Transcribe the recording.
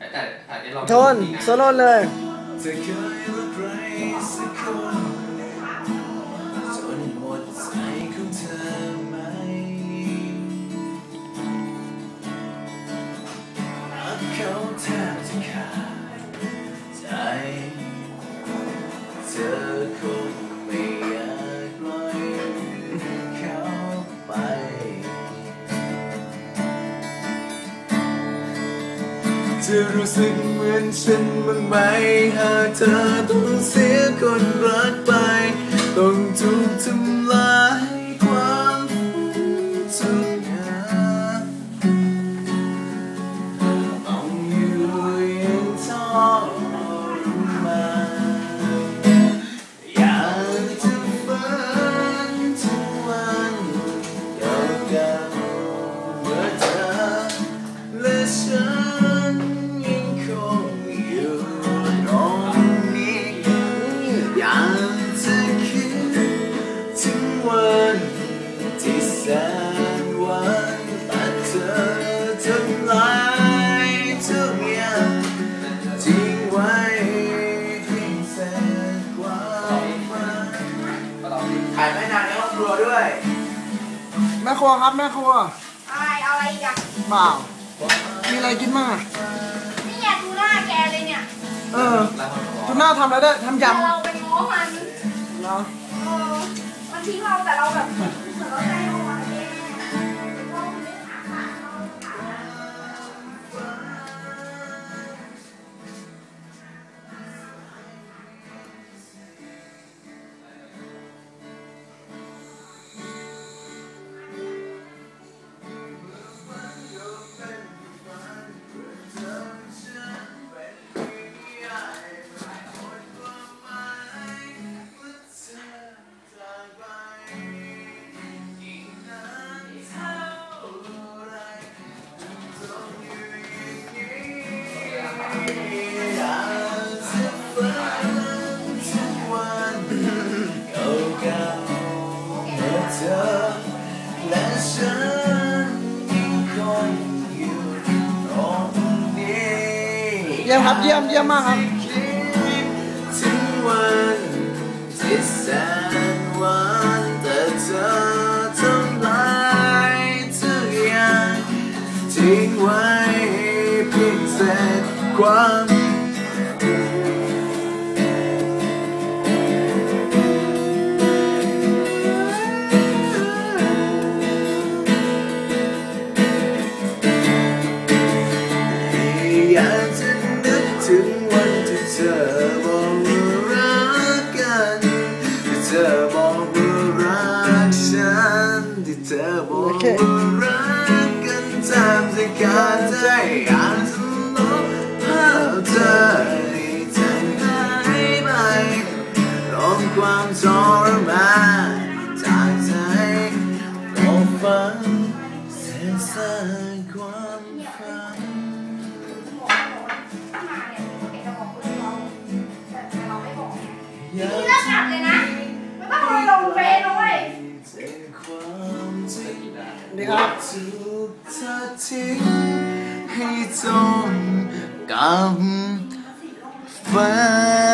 แต่แต่เดี๋ยวเราโทนโซโล่เลยจะเคยรักใครสักคนจนหมดใจของเธอไหมรักเขาแทบจะขาดใจเธอคง จะรู้สึกเหมือนฉันบ้างไหมหากเธอต้องเสียคนรัก ม่ครัวครับแม่ครัวอะไรเอาอะไรอีกอะเปล่ามีอะไรกินบ้างอะนี่ไงดูหน้าแกเลยเนี่ยเออทูน่าทำอะไรได้ทำยแต่เราไปง้อมันำเนาะ เออมันทิ้งเราแต่เราแบบเหมือนเราใจเอา เยี่ยมครับเยี่ยมเยี่ยมมากครับ เธอบอกว่ารักกันที่เธอบอกว่ารักฉันที่เธอบอกว่ารักกันแทบจะขาดใจอยากจะลบภาพเธอให้เธอหายไปลบความทรมานจากใจลบฝันเส้นสายความ ครับถูกเธอทิ้งให้จมกับฝัน